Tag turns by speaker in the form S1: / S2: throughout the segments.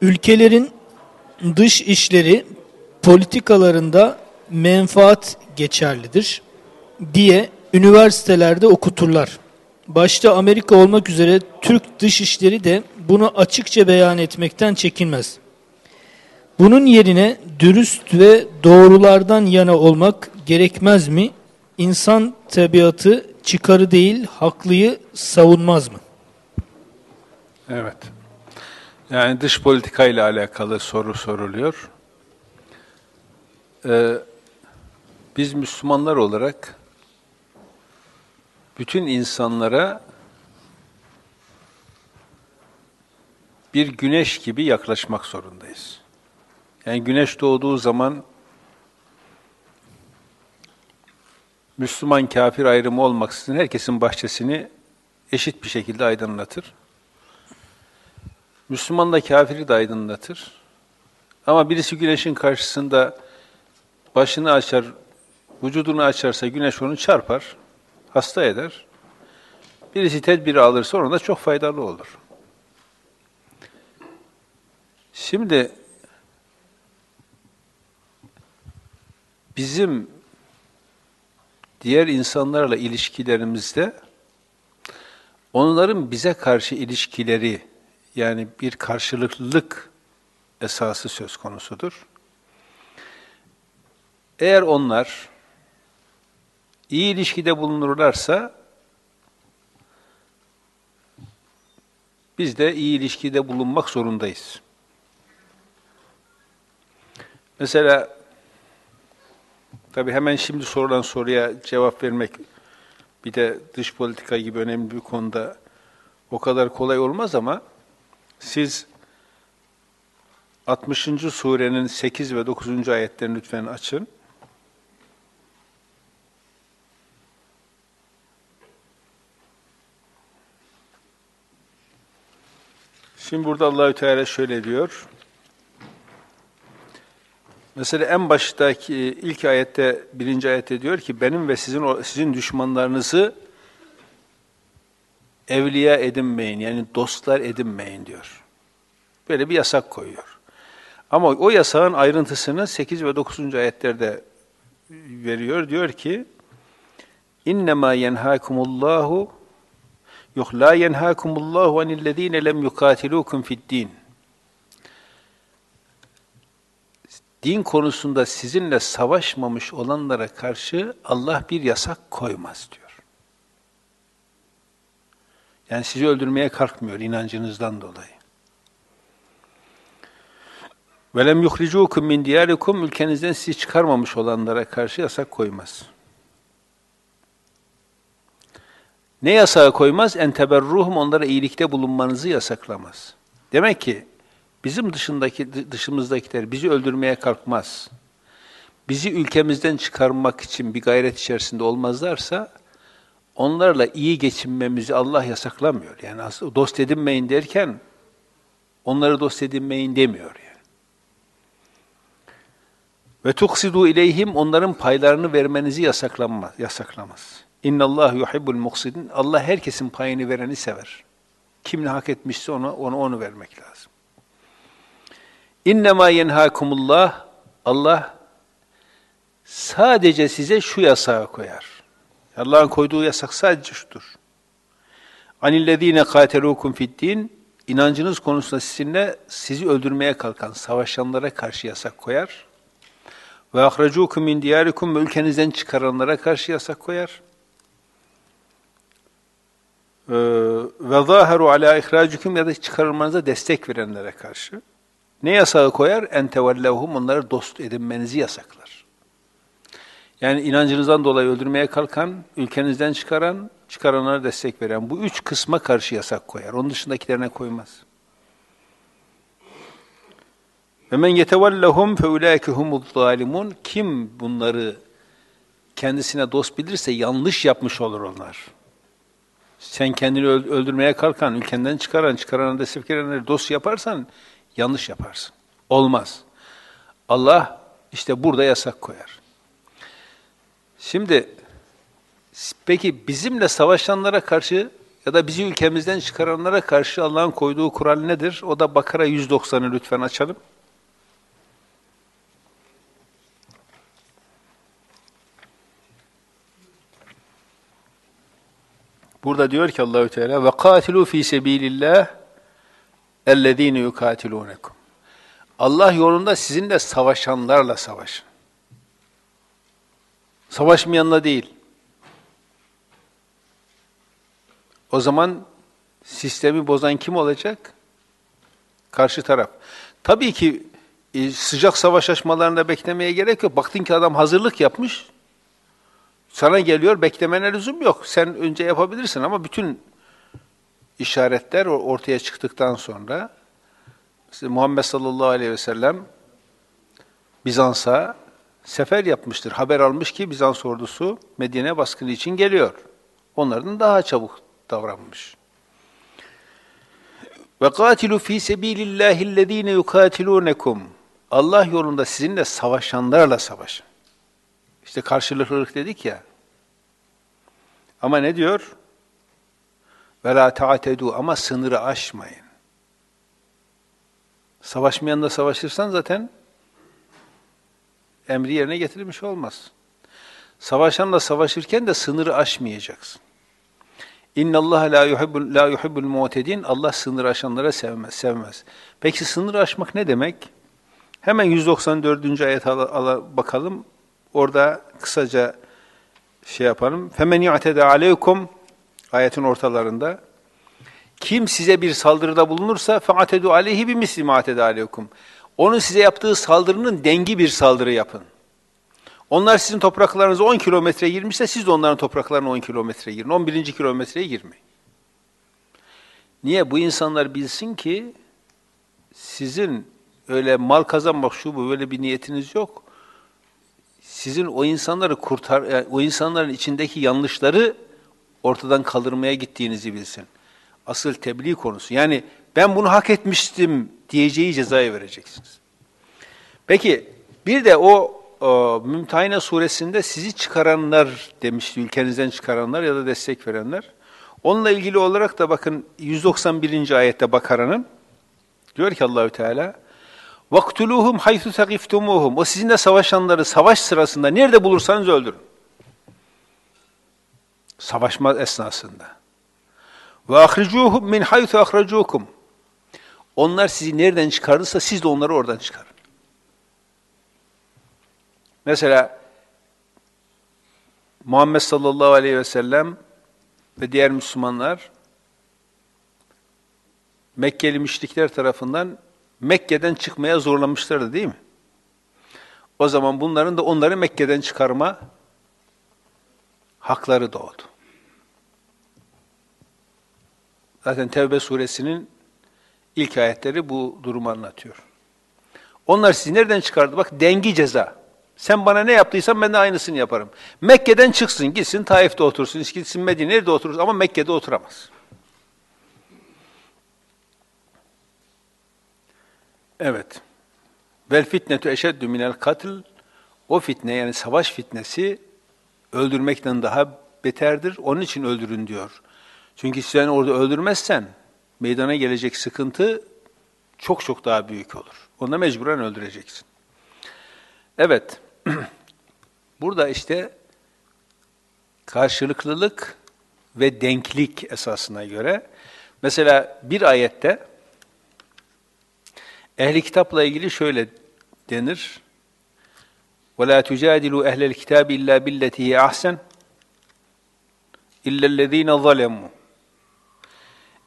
S1: ülkelerin dış işleri politikalarında menfaat geçerlidir diye üniversitelerde okuturlar. Başta Amerika olmak üzere Türk dışişleri de bunu açıkça beyan etmekten çekinmez. Bunun yerine dürüst ve doğrulardan yana olmak gerekmez mi? İnsan tabiatı çıkarı değil haklıyı savunmaz mı?
S2: Evet. Yani dış politika ile alakalı soru soruluyor. Ee, biz Müslümanlar olarak bütün insanlara bir güneş gibi yaklaşmak zorundayız. Yani güneş doğduğu zaman Müslüman kafir ayrımı olmaksızın herkesin bahçesini eşit bir şekilde aydınlatır. Müslüman da kafiri de aydınlatır. Ama birisi güneşin karşısında başını açar, vücudunu açarsa güneş onu çarpar, hasta eder. Birisi tedbiri alırsa ona da çok faydalı olur. Şimdi bizim diğer insanlarla ilişkilerimizde onların bize karşı ilişkileri yani bir karşılıklılık esası söz konusudur. Eğer onlar iyi ilişkide bulunurlarsa biz de iyi ilişkide bulunmak zorundayız. Mesela tabii hemen şimdi sorulan soruya cevap vermek bir de dış politika gibi önemli bir konuda o kadar kolay olmaz ama siz 60. surenin 8 ve 9. ayetlerini lütfen açın. Şimdi burada Allahü Teala şöyle diyor. Mesela en baştaki ilk ayette, birinci ayette diyor ki benim ve sizin sizin düşmanlarınızı evliya edinmeyin yani dostlar edinmeyin diyor. Böyle bir yasak koyuyor. Ama o yasağın ayrıntısını 8 ve 9. ayetlerde veriyor. Diyor ki İnnemâ yenhâkumullahu Yok la yenhâkumullahu anillezîne lem yukâtilûkum fid-din. Din konusunda sizinle savaşmamış olanlara karşı Allah bir yasak koymaz diyor. Yani sizi öldürmeye kalkmıyor inancınızdan dolayı. Velem yuhricukum min diyarikum ülkenizden sizi çıkarmamış olanlara karşı yasak koymaz. Ne yasağı koymaz? En teberruhum onlara iyilikte bulunmanızı yasaklamaz. Demek ki bizim dışındaki dışımızdakiler bizi öldürmeye kalkmaz. Bizi ülkemizden çıkarmak için bir gayret içerisinde olmazlarsa onlarla iyi geçinmemizi Allah yasaklamıyor. Yani aslında dost edinmeyin derken onları dost edinmeyin demiyor yani. Ve tuksidu ileyhim onların paylarını vermenizi yasaklanmaz, yasaklamaz. İnna Allah yuhibbul muksidin. Allah herkesin payını vereni sever. Kim ne hak etmişse ona onu onu vermek lazım. İnnemâ yenhâkumullah. Allah sadece size şu yasağı koyar. Allah'ın koyduğu yasak sadece şudur. Anillezîne kâtelûkum fid-din. İnancınız konusunda sizinle sizi öldürmeye kalkan savaşanlara karşı yasak koyar. Ve ahracukum min diyarikum ülkenizden çıkaranlara karşı yasak koyar. Ee, ve zaheru ala ihracikum ya da çıkarılmanıza destek verenlere karşı ne yasağı koyar? En tevellevhum onları dost edinmenizi yasaklar. Yani inancınızdan dolayı öldürmeye kalkan, ülkenizden çıkaran, çıkaranlara destek veren bu üç kısma karşı yasak koyar. Onun dışındakilerine koymaz. Ve men yetevellehum fe ulaike humuz zalimun. Kim bunları kendisine dost bilirse yanlış yapmış olur onlar. Sen kendini öldürmeye kalkan, ülkenden çıkaran, çıkarana destek verenleri dost yaparsan yanlış yaparsın. Olmaz. Allah işte burada yasak koyar. Şimdi peki bizimle savaşanlara karşı ya da bizi ülkemizden çıkaranlara karşı Allah'ın koyduğu kural nedir? O da Bakara 190'ı lütfen açalım. Burada diyor ki Allahü Teala ve katilu fi sebilillah ellezine yukatilunekum. Allah yolunda sizinle savaşanlarla savaşın. Savaşmayanla değil. O zaman sistemi bozan kim olacak? Karşı taraf. Tabii ki e, sıcak savaş açmalarında beklemeye gerek yok. Baktın ki adam hazırlık yapmış. Sana geliyor, beklemene lüzum yok. Sen önce yapabilirsin ama bütün işaretler ortaya çıktıktan sonra Muhammed sallallahu aleyhi ve sellem Bizans'a sefer yapmıştır. Haber almış ki Bizans ordusu Medine baskını için geliyor. Onlardan daha çabuk davranmış. Ve katilu fi sebilillahi ellezine yukatilunekum. Allah yolunda sizinle savaşanlarla savaşın. İşte karşılıklılık dedik ya. Ama ne diyor? Ve la ta'tedu ama sınırı aşmayın. Savaşmayan da savaşırsan zaten emri yerine getirilmiş olmaz. Savaşanla savaşırken de sınırı aşmayacaksın. La yuhibbul la yuhibbul mu'tedin. Allah sınır aşanlara sevmez, sevmez. Peki sınır aşmak ne demek? Hemen 194. ayet al, al bakalım. Orada kısaca şey yapalım. Femen yu'tede aleykum ayetin ortalarında kim size bir saldırıda bulunursa fa'atedu aleyhi bi misli ma'atede aleykum. Onun size yaptığı saldırının dengi bir saldırı yapın. Onlar sizin topraklarınıza 10 kilometre girmişse siz de onların topraklarına 10 kilometre girin. 11. kilometreye girmeyin. Niye? Bu insanlar bilsin ki sizin öyle mal kazanmak şu bu böyle bir niyetiniz yok. Sizin o insanları kurtar, e, o insanların içindeki yanlışları ortadan kaldırmaya gittiğinizi bilsin. Asıl tebliğ konusu. Yani ben bunu hak etmiştim diyeceği cezayı vereceksiniz. Peki bir de o, o Mümtehine suresinde sizi çıkaranlar demişti, ülkenizden çıkaranlar ya da destek verenler. Onunla ilgili olarak da bakın 191. ayette Bakara'nın diyor ki Allahü Teala Vaktuluhum haythu taqiftumuhum. O sizinle savaşanları savaş sırasında nerede bulursanız öldürün. Savaşma esnasında. Ve ahricuhum min haythu ahracukum. Onlar sizi nereden çıkarırsa siz de onları oradan çıkarın. Mesela Muhammed sallallahu aleyhi ve sellem ve diğer Müslümanlar Mekkeli müşrikler tarafından Mekke'den çıkmaya zorlanmışlardı değil mi? O zaman bunların da onları Mekke'den çıkarma hakları doğdu. Zaten Tevbe suresinin ilk ayetleri bu durumu anlatıyor. Onlar sizi nereden çıkardı? Bak dengi ceza. Sen bana ne yaptıysan ben de aynısını yaparım. Mekke'den çıksın, gitsin Taif'te otursun, gitsin Medine'de otursun ama Mekke'de oturamaz. Evet. Vel fitnetu eşeddü minel katl. O fitne yani savaş fitnesi öldürmekten daha beterdir. Onun için öldürün diyor. Çünkü sen orada öldürmezsen meydana gelecek sıkıntı çok çok daha büyük olur. Onu mecburen öldüreceksin. Evet. Burada işte karşılıklılık ve denklik esasına göre mesela bir ayette ehli kitapla ilgili şöyle denir. وَلَا تُجَادِلُوا اَهْلَ الْكِتَابِ اِلَّا بِالَّتِي هِيَ اَحْسَنُ اِلَّا الَّذ۪ينَ ظَلَمُوا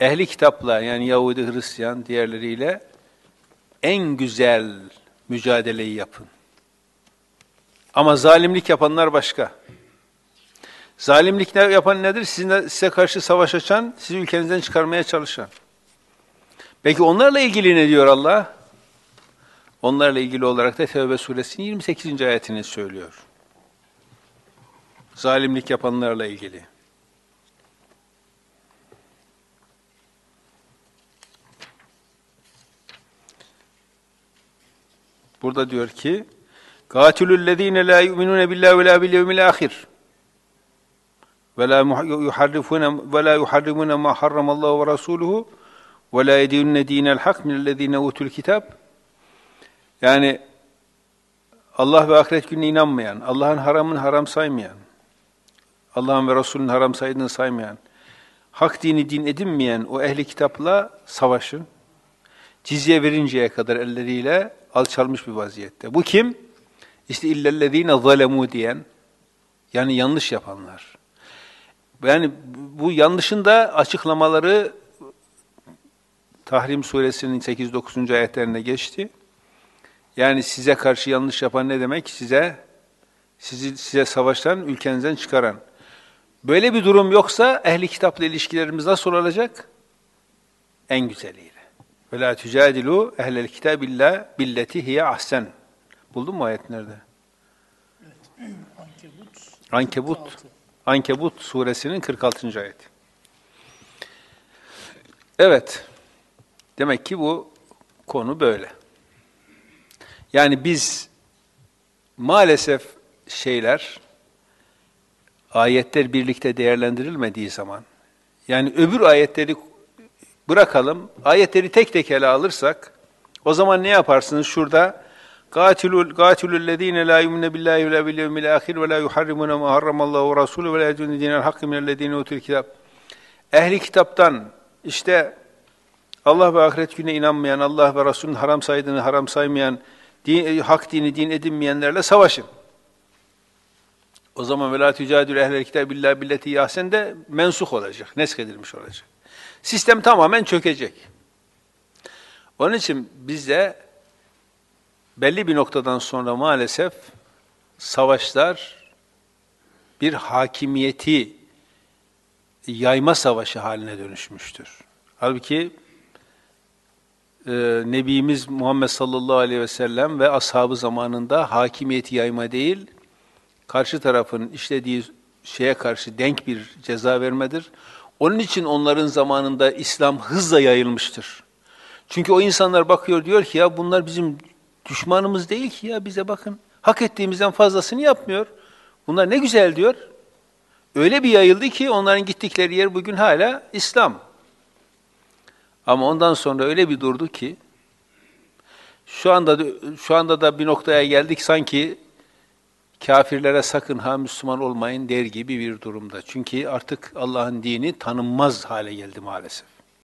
S2: ehli kitapla yani Yahudi, Hristiyan diğerleriyle en güzel mücadeleyi yapın. Ama zalimlik yapanlar başka. Zalimlik yapan nedir? Sizin, size karşı savaş açan, sizi ülkenizden çıkarmaya çalışan. Peki onlarla ilgili ne diyor Allah? Onlarla ilgili olarak da Tevbe suresinin 28. ayetini söylüyor. Zalimlik yapanlarla ilgili. Burada diyor ki: "Katilul lezine la yu'minun billahi ve la bil yevmil ahir." ve la yuharrifuna ve la yuharrimuna ma harramallahu ve rasuluhu ve la yedinun dinel hak min ellezine utul kitab. Yani Allah ve ahiret gününe inanmayan, Allah'ın haramını haram saymayan, Allah'ın ve Resulünün haram saydığını saymayan, hak dini din edinmeyen o ehli kitapla savaşın. Cizye verinceye kadar elleriyle alçalmış bir vaziyette. Bu kim? İşte illellezine zalemu diyen, yani yanlış yapanlar. Yani bu yanlışın da açıklamaları Tahrim suresinin 8-9. ayetlerine geçti. Yani size karşı yanlış yapan ne demek? Size sizi size savaştan, ülkenizden çıkaran. Böyle bir durum yoksa ehli kitapla ilişkilerimiz nasıl olacak? En güzeliyle. Ve la tücadilu ehlel kitabillah billeti hiye ahsen. Buldun mu ayet nerede? Ankebut. Ankebut. Ankebut suresinin 46. ayet. Evet. Demek ki bu konu böyle. Yani biz maalesef şeyler ayetler birlikte değerlendirilmediği zaman yani öbür ayetleri bırakalım, ayetleri tek tek ele alırsak o zaman ne yaparsınız? Şurada قاتلوا قاتلوا الذين لا يؤمنون بالله ولا باليوم الآخر ولا يحرمون ما حرم الله ورسوله ولا يدون دين الحق من الذين أوتوا الكتاب. Ehli kitaptan işte Allah ve ahiret gününe inanmayan, Allah ve Resulünün haram saydığını haram saymayan, din, hak dini din edinmeyenlerle savaşın. O zaman ve la tücadül ehlel kitabillah billeti yahsen de mensuh olacak, nesk edilmiş olacak. Sistem tamamen çökecek. Onun için bizde belli bir noktadan sonra maalesef savaşlar bir hakimiyeti yayma savaşı haline dönüşmüştür. Halbuki e, Nebimiz Muhammed sallallahu aleyhi ve sellem ve ashabı zamanında hakimiyeti yayma değil, karşı tarafın işlediği şeye karşı denk bir ceza vermedir. Onun için onların zamanında İslam hızla yayılmıştır. Çünkü o insanlar bakıyor diyor ki ya bunlar bizim düşmanımız değil ki ya bize bakın. Hak ettiğimizden fazlasını yapmıyor. Bunlar ne güzel diyor. Öyle bir yayıldı ki onların gittikleri yer bugün hala İslam. Ama ondan sonra öyle bir durdu ki şu anda da, şu anda da bir noktaya geldik sanki kafirlere sakın ha Müslüman olmayın der gibi bir durumda. Çünkü artık Allah'ın dini tanınmaz hale geldi maalesef.